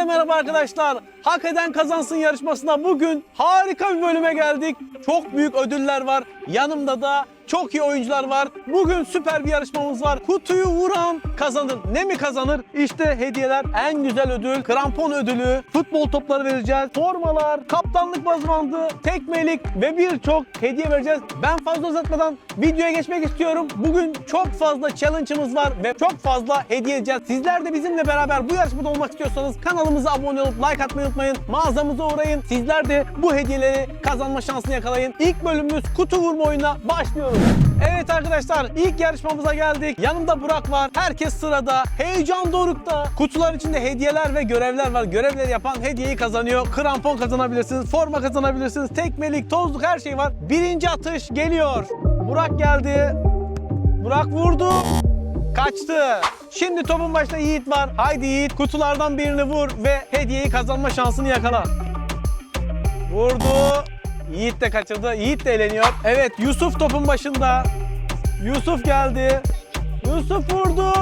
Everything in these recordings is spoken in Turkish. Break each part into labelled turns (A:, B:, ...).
A: Hepinize merhaba arkadaşlar. Hak eden kazansın yarışmasına bugün harika bir bölüme geldik. Çok büyük ödüller var. Yanımda da çok iyi oyuncular var. Bugün süper bir yarışmamız var. Kutuyu vuran kazanır. Ne mi kazanır? İşte hediyeler. En güzel ödül, krampon ödülü, futbol topları vereceğiz, formalar, kaptanlık bazmandı, tekmelik ve birçok hediye vereceğiz. Ben fazla uzatmadan videoya geçmek istiyorum. Bugün çok fazla challenge'ımız var ve çok fazla hediye edeceğiz. Sizler de bizimle beraber bu yarışmada olmak istiyorsanız kanalımıza abone olup like atmayı unutmayın. Mağazamıza uğrayın. Sizler de bu hediyeleri kazanma şansını yakalayın. İlk bölümümüz kutu vurma oyununa başlıyoruz. Evet arkadaşlar ilk yarışmamıza geldik. Yanımda Burak var. Herkes sırada. Heyecan dorukta. Kutuların içinde hediyeler ve görevler var. Görevleri yapan hediyeyi kazanıyor. Krampon kazanabilirsiniz. Forma kazanabilirsiniz. Tekmelik, tozluk her şey var. Birinci atış geliyor. Burak geldi. Burak vurdu. Kaçtı. Şimdi topun başında Yiğit var. Haydi Yiğit kutulardan birini vur ve hediyeyi kazanma şansını yakala. Vurdu. Yiğit de kaçırdı. Yiğit de eğleniyor. Evet Yusuf topun başında. Yusuf geldi. Yusuf vurdu.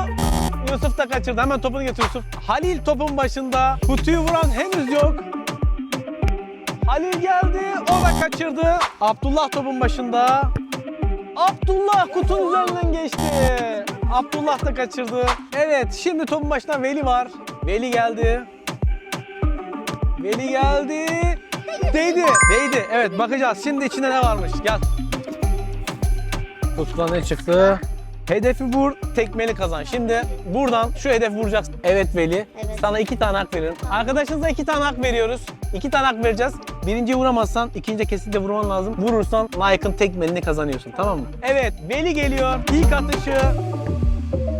A: Yusuf da kaçırdı. Hemen topunu getir Yusuf. Halil topun başında. Kutuyu vuran henüz yok. Halil geldi. O da kaçırdı. Abdullah topun başında. Abdullah kutunun üzerinden geçti. Abdullah da kaçırdı. Evet şimdi topun başında Veli var. Veli geldi. Veli geldi. Değdi. Değdi. Evet bakacağız. Şimdi içinde ne varmış. Gel. Kutudan ne çıktı? Hedefi vur, tekmeli kazan. Şimdi buradan şu hedefi vuracaksın. Evet Veli.
B: Evet.
A: Sana iki tane hak veririm. Arkadaşınıza iki tane hak veriyoruz. İki tane hak vereceğiz. Birinciyi vuramazsan ikinci kesinlikle vurman lazım. Vurursan Nike'ın tekmelini kazanıyorsun. Tamam mı? Evet Veli geliyor. İlk atışı.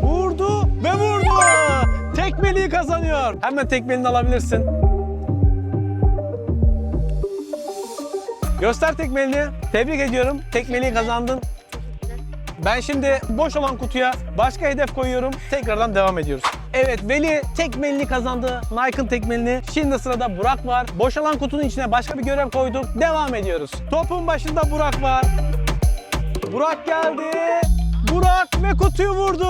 A: Vurdu ve vurdu. Tekmeliyi kazanıyor. Hemen tekmelini alabilirsin. Göster tekmelini. Tebrik ediyorum. Tekmeliyi kazandın. Ben şimdi boş olan kutuya başka hedef koyuyorum. Tekrardan devam ediyoruz. Evet Veli tekmelini kazandı. Nike'ın tekmelini. Şimdi sırada Burak var. Boşalan kutunun içine başka bir görev koyduk. Devam ediyoruz. Topun başında Burak var. Burak geldi. Burak ve kutuyu vurdu.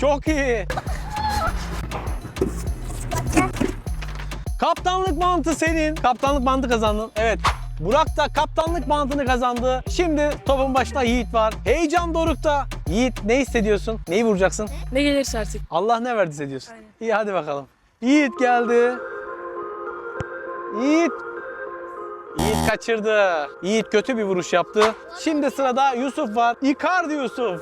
A: Çok iyi. Kaptanlık bantı senin. Kaptanlık bantı kazandın. Evet. Burak da kaptanlık bantını kazandı. Şimdi topun başında Yiğit var. Heyecan dorukta. Yiğit ne hissediyorsun? Neyi vuracaksın?
C: Ne gelirse artık.
A: Allah ne verdiyse diyorsun.
C: Aynen.
A: İyi hadi bakalım. Yiğit geldi. Yiğit. Yiğit kaçırdı. Yiğit kötü bir vuruş yaptı. Şimdi sırada Yusuf var. Icardi Yusuf.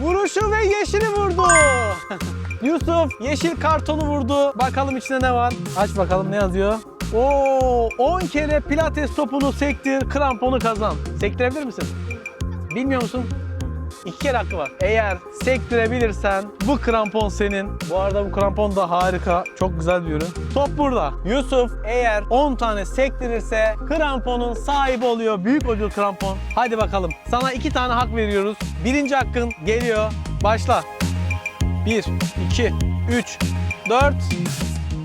A: Vuruşu ve yeşili vurdu. Yusuf yeşil kartonu vurdu. Bakalım içinde ne var? Aç bakalım ne yazıyor? Oo, 10 kere pilates topunu sektir, kramponu kazan. Sektirebilir misin? Bilmiyor musun? İki kere hakkı var. Eğer sektirebilirsen bu krampon senin. Bu arada bu krampon da harika. Çok güzel bir ürün. Top burada. Yusuf eğer 10 tane sektirirse kramponun sahibi oluyor. Büyük ödül krampon. Hadi bakalım. Sana iki tane hak veriyoruz. Birinci hakkın geliyor. Başla. 1, 2, 3, 4.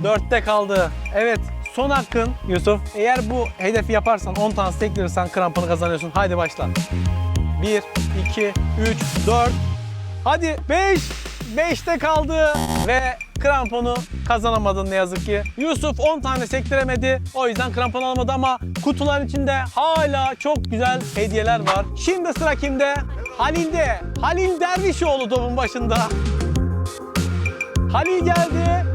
A: 4'te kaldı. Evet. Son hakkın Yusuf. Eğer bu hedefi yaparsan 10 tane sektirirsen kramponu kazanıyorsun. Haydi başla. 1, 2, 3, 4. Hadi 5. 5'te kaldı ve kramponu kazanamadın ne yazık ki. Yusuf 10 tane sektiremedi. O yüzden krampon alamadı ama kutuların içinde hala çok güzel hediyeler var. Şimdi sıra kimde? Halil'de. Halil Dervişoğlu topun başında. Halil geldi.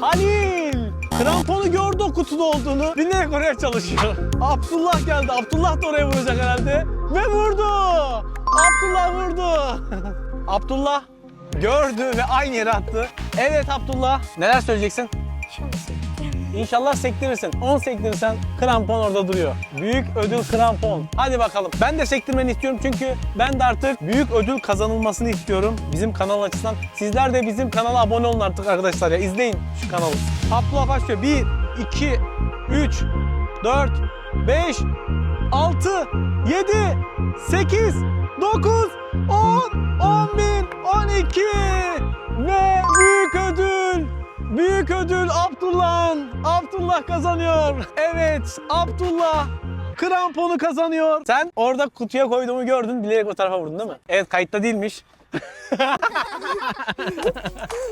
A: Halil! Kramponu gördü o kutuda olduğunu. Bilerek oraya çalışıyor. Abdullah geldi. Abdullah da oraya vuracak herhalde. Ve vurdu. Abdullah vurdu. Abdullah gördü ve aynı yere attı. Evet Abdullah. Neler söyleyeceksin? İnşallah sektirirsin. 10 sektirirsen krampon orada duruyor. Büyük ödül krampon. Hadi bakalım. Ben de sektirmeni istiyorum çünkü ben de artık büyük ödül kazanılmasını istiyorum. Bizim kanal açısından. Sizler de bizim kanala abone olun artık arkadaşlar ya. İzleyin şu kanalı. Abdullah başlıyor. 1, 2, 3, 4, 5, 6, 7, 8, 9, 10, 11, 12 ve büyük ödül Büyük ödül Abdullah'ın. Abdullah kazanıyor. Evet Abdullah kramponu kazanıyor. Sen orada kutuya koyduğumu gördün bilerek o tarafa vurdun değil mi? Evet kayıtta değilmiş.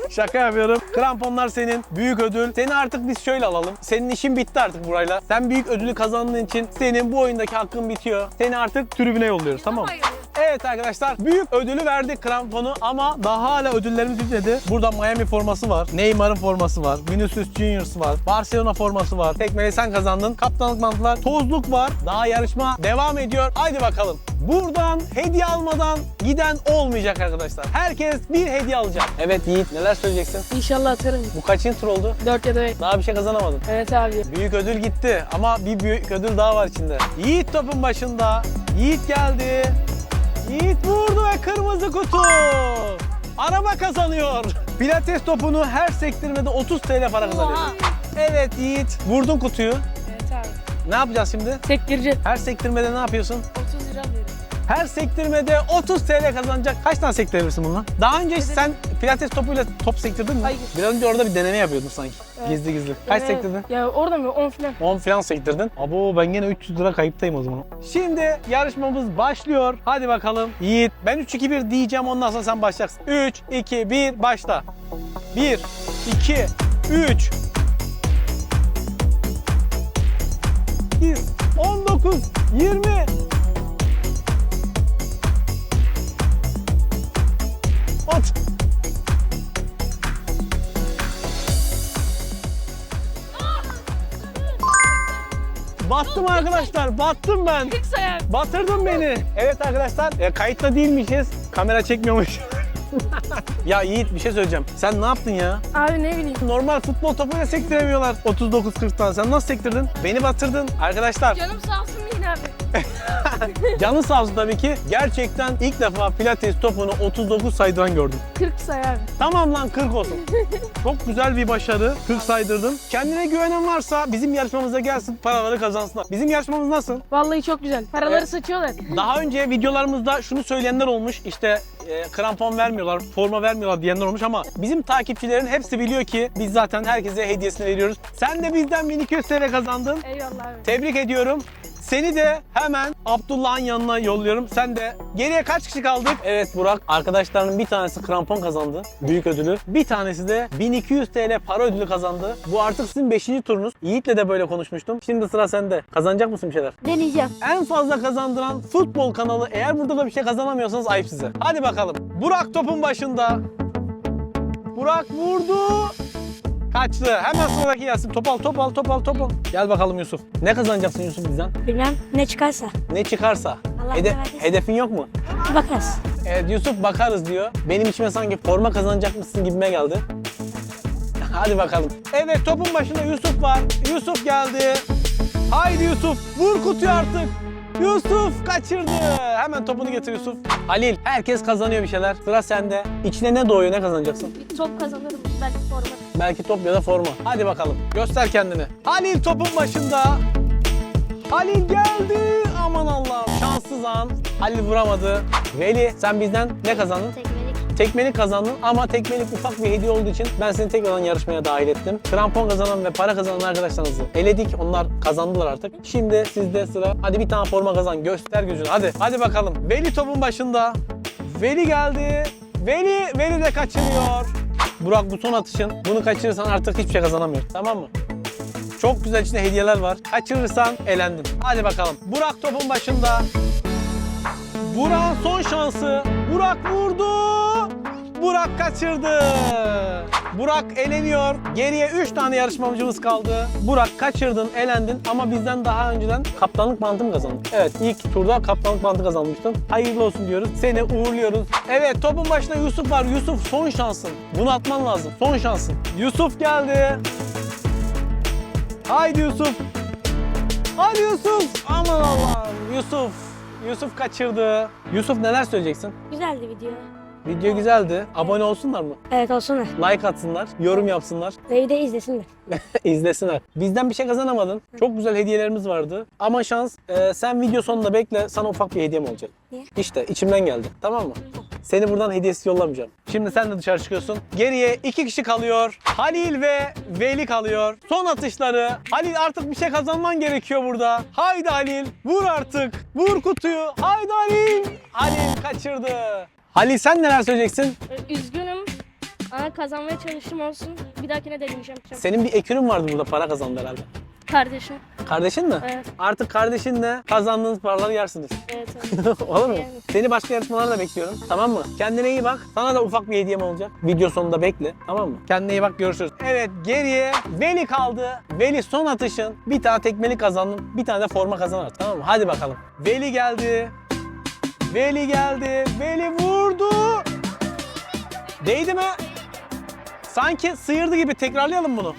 A: Şaka yapıyorum. Kramponlar senin. Büyük ödül. Seni artık biz şöyle alalım. Senin işin bitti artık burayla. Sen büyük ödülü kazandığın için senin bu oyundaki hakkın bitiyor. Seni artık tribüne yolluyoruz tamam mı? Evet arkadaşlar büyük ödülü verdik kramponu ama daha hala ödüllerimiz bitmedi. Burada Miami forması var. Neymar'ın forması var. Vinicius Juniors var. Barcelona forması var. Tekmeyi sen kazandın. Kaptanlık mantığı var. Tozluk var. Daha yarışma devam ediyor. Haydi bakalım. Buradan hediye almadan giden olmayacak arkadaşlar. Herkes bir hediye alacak. Evet Yiğit neler söyleyeceksin?
B: İnşallah atarım.
A: Bu kaçıncı tur oldu?
B: 4 ya da 5.
A: Daha bir şey kazanamadın.
B: Evet abi.
A: Büyük ödül gitti ama bir büyük ödül daha var içinde. Yiğit topun başında. Yiğit geldi. Yiğit vurdu ve kırmızı kutu. Araba kazanıyor. Pilates topunu her sektirmede 30 TL para kazanıyor. Evet Yiğit. Vurdun kutuyu.
B: Evet abi.
A: Ne yapacağız şimdi?
B: Sektireceğim.
A: Her sektirmede ne yapıyorsun?
B: 30 lira veririm.
A: Her sektirmede 30 TL kazanacak. Kaç tane sektirebilirsin bununla? Daha önce sen pilates topuyla top sektirdin mi?
B: Hayır.
A: Biraz önce orada bir deneme yapıyordun sanki.
B: Evet.
A: Gizli gizli. Kaç
B: Evet.
A: sektirdin?
B: Ya orada mı? 10 falan.
A: 10 falan sektirdin. Abo ben gene 300 lira kayıptayım o zaman. Şimdi yarışmamız başlıyor. Hadi bakalım. Yiğit ben 3-2-1 diyeceğim ondan sonra sen başlayacaksın. 3, 2, 1 başla. 1, 2, 3. 19, 20. Battım arkadaşlar, battım ben. Batırdın beni. Evet arkadaşlar, e, kayıtta değilmişiz. Kamera çekmiyormuş. ya Yiğit bir şey söyleyeceğim. Sen ne yaptın ya?
B: Abi ne bileyim.
A: Normal futbol topuyla sektiremiyorlar. 39-40'tan. Sen nasıl sektirdin? Beni batırdın. Arkadaşlar
B: Canım sağ olsun yine abi.
A: canı sağ olsun tabii ki. Gerçekten ilk defa pilates topunu 39 saydıran gördüm.
B: 40 sayar abi.
A: Tamam lan 40 olsun. Çok güzel bir başarı. 40 saydırdın. Kendine güvenen varsa bizim yarışmamıza gelsin paraları kazansınlar. Bizim yarışmamız nasıl?
B: Vallahi çok güzel. Paraları
A: Evet.
B: saçıyorlar.
A: Daha önce videolarımızda şunu söyleyenler olmuş. İşte e, krampon vermiyorlar, forma vermiyorlar diyenler olmuş ama bizim takipçilerin hepsi biliyor ki biz zaten herkese hediyesini veriyoruz. Sen de bizden 1200 TL kazandın.
B: Eyvallah abi.
A: Tebrik ediyorum. Seni de hemen Abdullah'ın yanına yolluyorum. Sen de geriye kaç kişi kaldık? Evet Burak. Arkadaşlarının bir tanesi krampon kazandı. Büyük ödülü. Bir tanesi de 1200 TL para ödülü kazandı. Bu artık sizin 5. turunuz. Yiğit'le de böyle konuşmuştum. Şimdi sıra sende. Kazanacak mısın bir şeyler?
C: Deneyeceğim.
A: En fazla kazandıran futbol kanalı. Eğer burada da bir şey kazanamıyorsanız ayıp size. Hadi bakalım. Burak topun başında. Burak vurdu. Kaçtı. Hemen sıradaki gelsin. Top al, top al, top al, top al. Gel bakalım Yusuf. Ne kazanacaksın Yusuf bizden?
C: Bilmem ne çıkarsa.
A: Ne çıkarsa.
C: Allah
A: Hede- hedefin yok mu?
C: Bakarız.
A: Evet Yusuf bakarız diyor. Benim içime sanki forma kazanacakmışsın gibime geldi. Hadi bakalım. Evet topun başında Yusuf var. Yusuf geldi. Haydi Yusuf vur kutuyu artık. Yusuf kaçırdı. Hemen topunu getir Yusuf. Halil herkes kazanıyor bir şeyler. Sıra sende. İçine ne doğuyor ne kazanacaksın?
C: Bir top kazanırım. Belki forma.
A: Belki top ya da forma. Hadi bakalım. Göster kendini. Halil topun başında. Halil geldi. Aman Allah'ım. Şanssız an. Halil vuramadı. Veli sen bizden ne kazandın?
C: Tekmelik.
A: Tekmelik kazandın ama tekmelik ufak bir hediye olduğu için ben seni tekrardan yarışmaya dahil ettim. Krampon kazanan ve para kazanan arkadaşlarınızı eledik. Onlar kazandılar artık. Şimdi sizde sıra. Hadi bir tane forma kazan. Göster gücünü. Hadi. Hadi bakalım. Veli topun başında. Veli geldi. Veli, Veli de kaçırıyor. Burak bu son atışın. Bunu kaçırırsan artık hiçbir şey kazanamıyorsun. Tamam mı? Çok güzel içinde hediyeler var. Kaçırırsan elendin. Hadi bakalım. Burak topun başında. Burak'ın son şansı. Burak vurdu. Burak kaçırdı. Burak eleniyor. Geriye 3 tane yarışmacımız kaldı. Burak kaçırdın, elendin ama bizden daha önceden kaptanlık bantı mı kazandın? Evet, ilk turda kaptanlık bantı kazanmıştın. Hayırlı olsun diyoruz. Seni uğurluyoruz. Evet, topun başında Yusuf var. Yusuf son şansın. Bunu atman lazım. Son şansın. Yusuf geldi. Haydi Yusuf. Hadi Yusuf. Aman Allah'ım. Yusuf. Yusuf kaçırdı. Yusuf neler söyleyeceksin?
C: Güzeldi video.
A: Video güzeldi. Abone olsunlar mı?
C: Evet olsunlar.
A: Like atsınlar, yorum yapsınlar,
C: Ve de izlesinler.
A: izlesinler. Bizden bir şey kazanamadın. Çok güzel hediyelerimiz vardı. Ama şans e, sen video sonunda bekle sana ufak bir hediyem olacak.
C: Niye?
A: İşte içimden geldi. Tamam mı? Seni buradan hediyesi yollamayacağım. Şimdi sen de dışarı çıkıyorsun. Geriye iki kişi kalıyor. Halil ve Veli kalıyor. Son atışları. Halil artık bir şey kazanman gerekiyor burada. Haydi Halil. Vur artık. Vur kutuyu. Haydi Halil. Halil kaçırdı. Halil sen neler söyleyeceksin?
C: Üzgünüm. Ama kazanmaya çalıştım olsun. Bir dahakine deneyeceğim.
A: Senin bir ekürün vardı burada para kazandı herhalde.
C: Kardeşim.
A: Kardeşin mi?
C: Evet.
A: Artık kardeşinle kazandığınız paraları yersiniz.
C: Evet. evet.
A: Olur mu?
C: Yani.
A: Seni başka yarışmalarda bekliyorum. Tamam mı? Kendine iyi bak. Sana da ufak bir hediyem olacak. Video sonunda bekle. Tamam mı? Kendine iyi bak. Görüşürüz. Evet geriye Veli kaldı. Veli son atışın. Bir tane tekmeli kazandın. Bir tane de forma kazanır. Tamam mı? Hadi bakalım. Veli geldi. Veli geldi. Veli vurdu. Değdi mi? Sanki sıyırdı gibi. Tekrarlayalım bunu.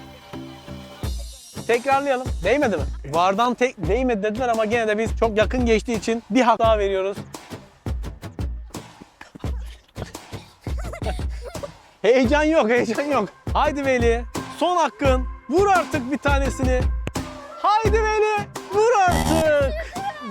A: Tekrarlayalım. Değmedi mi? Vardan tek değmedi dediler ama gene de biz çok yakın geçtiği için bir hak daha veriyoruz. heyecan yok, heyecan yok. Haydi Veli. Son hakkın. Vur artık bir tanesini. Haydi Veli. Vur artık.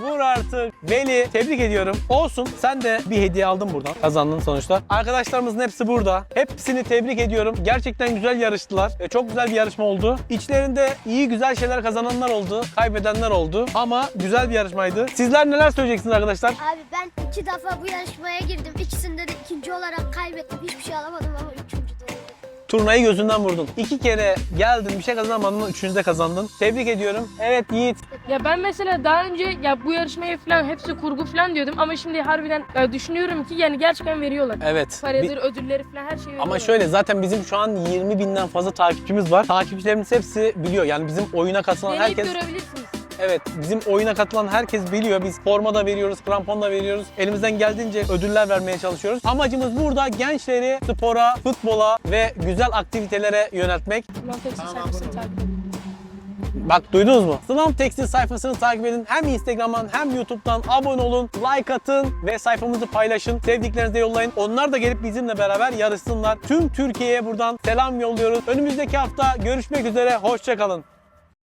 A: Vur artık. Veli tebrik ediyorum. Olsun sen de bir hediye aldın buradan. Kazandın sonuçta. Arkadaşlarımızın hepsi burada. Hepsini tebrik ediyorum. Gerçekten güzel yarıştılar. E, Çok güzel bir yarışma oldu. İçlerinde iyi güzel şeyler kazananlar oldu. Kaybedenler oldu. Ama güzel bir yarışmaydı. Sizler neler söyleyeceksiniz arkadaşlar?
D: Abi ben iki defa bu yarışmaya girdim. İkisinde de ikinci olarak kaybettim. Hiçbir şey alamadım ama üçüncü.
A: Turnayı gözünden vurdun. İki kere geldin bir şey kazanamadın. Üçüncüde kazandın. Tebrik ediyorum. Evet Yiğit.
B: Ya ben mesela daha önce ya bu yarışmaya falan hepsi kurgu falan diyordum ama şimdi harbiden düşünüyorum ki yani gerçekten veriyorlar.
A: Evet.
B: Paradır,
A: Bir-
B: ödülleri falan her şeyi veriyorlar.
A: Ama şöyle zaten bizim şu an 20 binden fazla takipçimiz var. Takipçilerimiz hepsi biliyor. Yani bizim oyuna katılan
B: Deneyip
A: herkes...
B: görebilirsiniz.
A: Evet bizim oyuna katılan herkes biliyor. Biz forma da veriyoruz, krampon da veriyoruz. Elimizden geldiğince ödüller vermeye çalışıyoruz. Amacımız burada gençleri spora, futbola ve güzel aktivitelere yöneltmek. Bak duydunuz mu? Sınav Tekstil sayfasını takip edin. Hem Instagram'dan hem YouTube'dan abone olun, like atın ve sayfamızı paylaşın. Sevdiklerinize yollayın. Onlar da gelip bizimle beraber yarışsınlar. Tüm Türkiye'ye buradan selam yolluyoruz. Önümüzdeki hafta görüşmek üzere. Hoşçakalın.